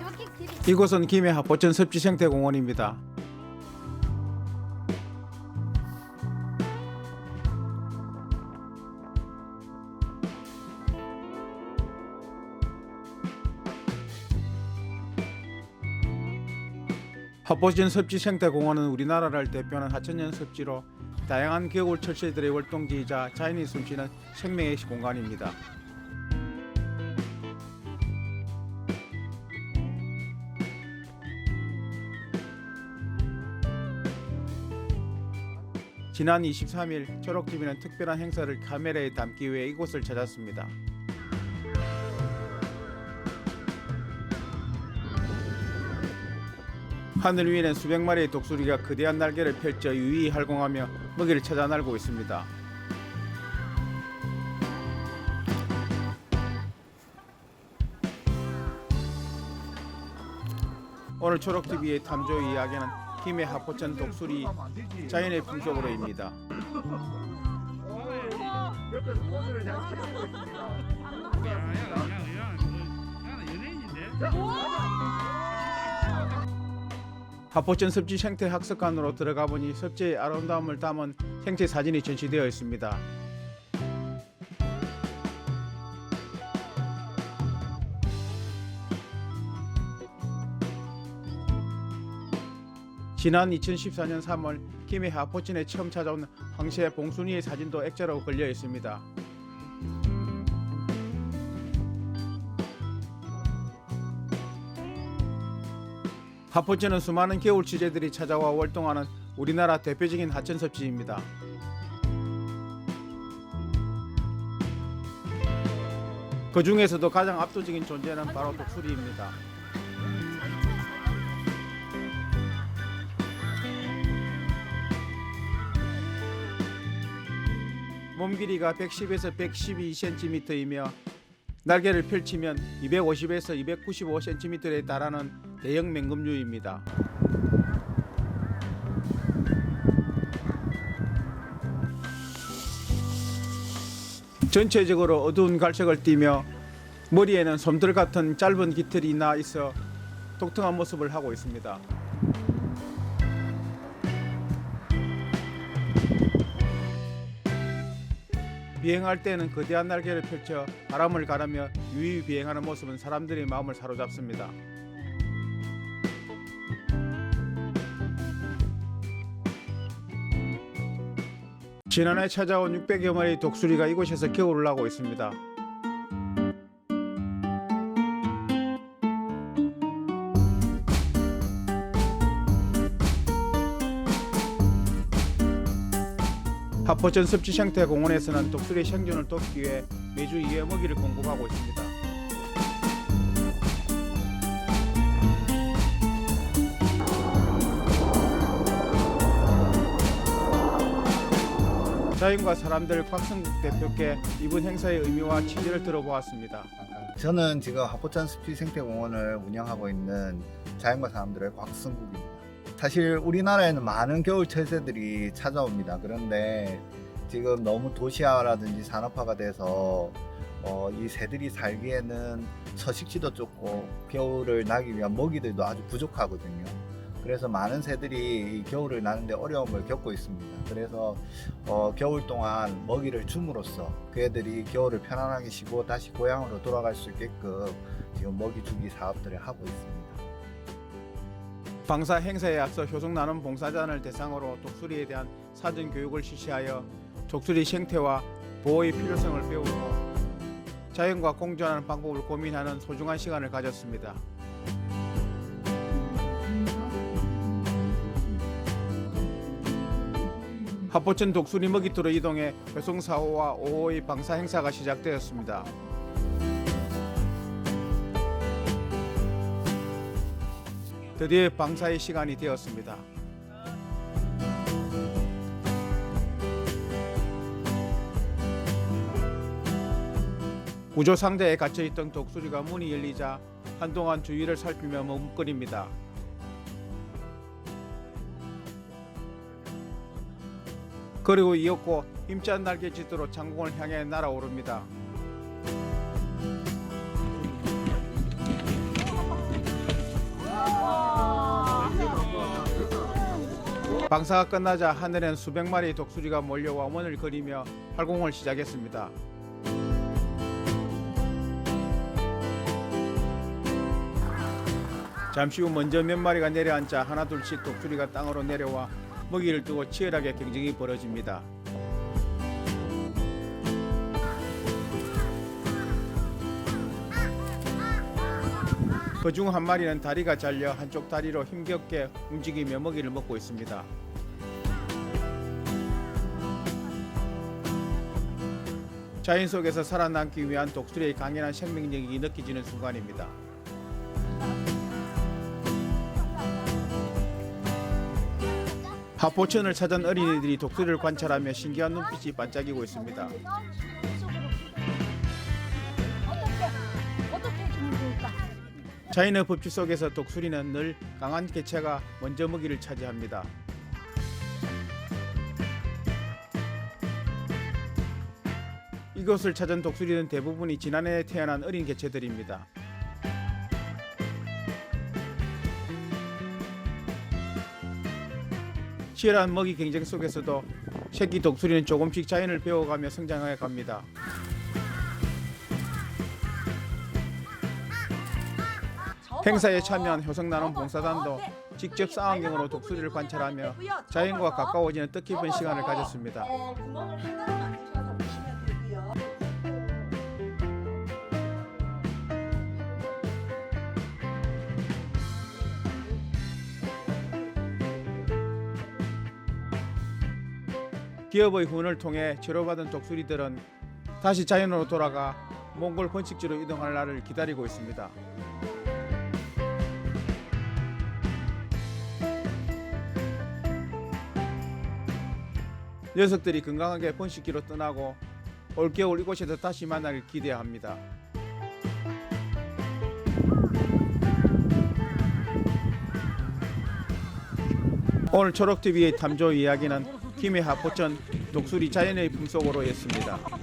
이렇게 길이 이곳은 김해 합포천 섭지 생태공원입니다. 합포천 섭지 생태공원은 우리나라를 대표하는 하천연 섭지로 다양한 겨울 철새들의 활동지이자 자연이 숨쉬는 생명의 공간입니다. 지난 23일 초록TV는 특별한 행사를 카메라에 담기 위해 이곳을 찾았습니다. 하늘 위에는 수백 마리의 독수리가 거대한 날개를 펼쳐 유유히 활공하며 먹이를 찾아 날고 있습니다. 오늘 초록TV의 탐조 이야기는 김해 하포천 독수리 자연의 풍속으로입니다. 하포천 섭지 생태 학습관으로 들어가 보니 섭지의 아름다움을 담은 생태 사진이 전시되어 있습니다. 지난 2014년 3월 김해 하포천에 처음 찾아온 황새 봉순이의 사진도 액자로 걸려 있습니다. 하포천은 수많은 겨울 취재들이 찾아와 활동하는 우리나라 대표적인 하천 섭지입니다. 그 중에서도 가장 압도적인 존재는 바로 독수리입니다. 몸 길이가 110에서 112cm이며 날개를 펼치면 250에서 295cm에 달하는 대형 맹금류입니다. 전체적으로 어두운 갈색을 띠며 머리에는 솜들 같은 짧은 깃털이 나 있어 독특한 모습을 하고 있습니다. 비행할 때는 거대한 날개를 펼쳐 바람을 가르며 유유히 비행하는 모습은 사람들의 마음을 사로잡습니다. 지난해 찾아온 600여 마리의 독수리가 이곳에서 겨울을 나고 있습니다. 하포천 섭지생태공원에서는 독수리 생존을 돕기 위해 매주 2회 먹이를 공급하고 있습니다. 자연과 사람들 곽성국 대표께 이번 행사의 의미와 취지를 들어보았습니다. 저는 지금 하포천 숲지 생태공원을 운영하고 있는 자연과 사람들의 곽승국입니다. 사실 우리나라에는 많은 겨울 철새들이 찾아옵니다. 그런데 지금 너무 도시화라든지 산업화가 돼서 어, 이 새들이 살기에는 서식지도 좁고 겨울을 나기 위한 먹이들도 아주 부족하거든요. 그래서 많은 새들이 이 겨울을 나는데 어려움을 겪고 있습니다. 그래서 어, 겨울 동안 먹이를 줌으로써 그 애들이 겨울을 편안하게 쉬고 다시 고향으로 돌아갈 수 있게끔 지금 먹이 주기 사업들을 하고 있습니다. 방사 행사에 앞서 효성 나눔 봉사단을 대상으로 독수리에 대한 사전 교육을 실시하여 독수리 생태와 보호의 필요성을 배우고 자연과 공존하는 방법을 고민하는 소중한 시간을 가졌습니다. 하포천 독수리 먹이터로 이동해 효성 4호와 5호의 방사 행사가 시작되었습니다. 드디어 방사의 시간이 되었습니다. 구조 상자에 갇혀 있던 독수리가 문이 열리자 한동안 주위를 살피며 머뭇거립니다. 그리고 이었고 힘찬 날개짓으로 창공을 향해 날아오릅니다. 방사가 끝나자 하늘엔 수백 마리의 독수리가 몰려와 원을 그리며 활공을 시작했습니다. 잠시 후 먼저 몇 마리가 내려앉자 하나 둘씩 독수리가 땅으로 내려와 먹이를 두고 치열하게 경쟁이 벌어집니다. 그중 한 마리는 다리가 잘려 한쪽 다리로 힘겹게 움직이며 먹이를 먹고 있습니다. 자연 속에서 살아남기 위한 독수리의 강인한 생명력이 느껴지는 순간입니다. 하포천을 찾은 어린이들이 독수리를 관찰하며 신기한 눈빛이 반짝이고 있습니다. 자연의 법칙 속에서 독수리는 늘 강한 개체가 먼저 먹이를 차지합니다. 이곳을 찾은 독수리는 대부분이 지난해 태어난 어린 개체들입니다. 치열한 먹이 경쟁 속에서도 새끼 독수리는 조금씩 자연을 배워가며 성장해 갑니다. 행사에 참여한 효성나눔 봉사단도 직접 쌍안경으로 독수리를 관찰하며 자연과 가까워지는 뜻깊은 시간을 가졌습니다. 기업의 후원을 통해 치료받은 독수리들은 다시 자연으로 돌아가 몽골 번식지로 이동할 날을 기다리고 있습니다. 녀석들이 건강하게 번식기로 떠나고 올겨울 이곳에서 다시 만나길 기대합니다. 오늘 초록TV의 탐조 이야기는 김해 하 포천 독수리 자연의 품속으로였습니다.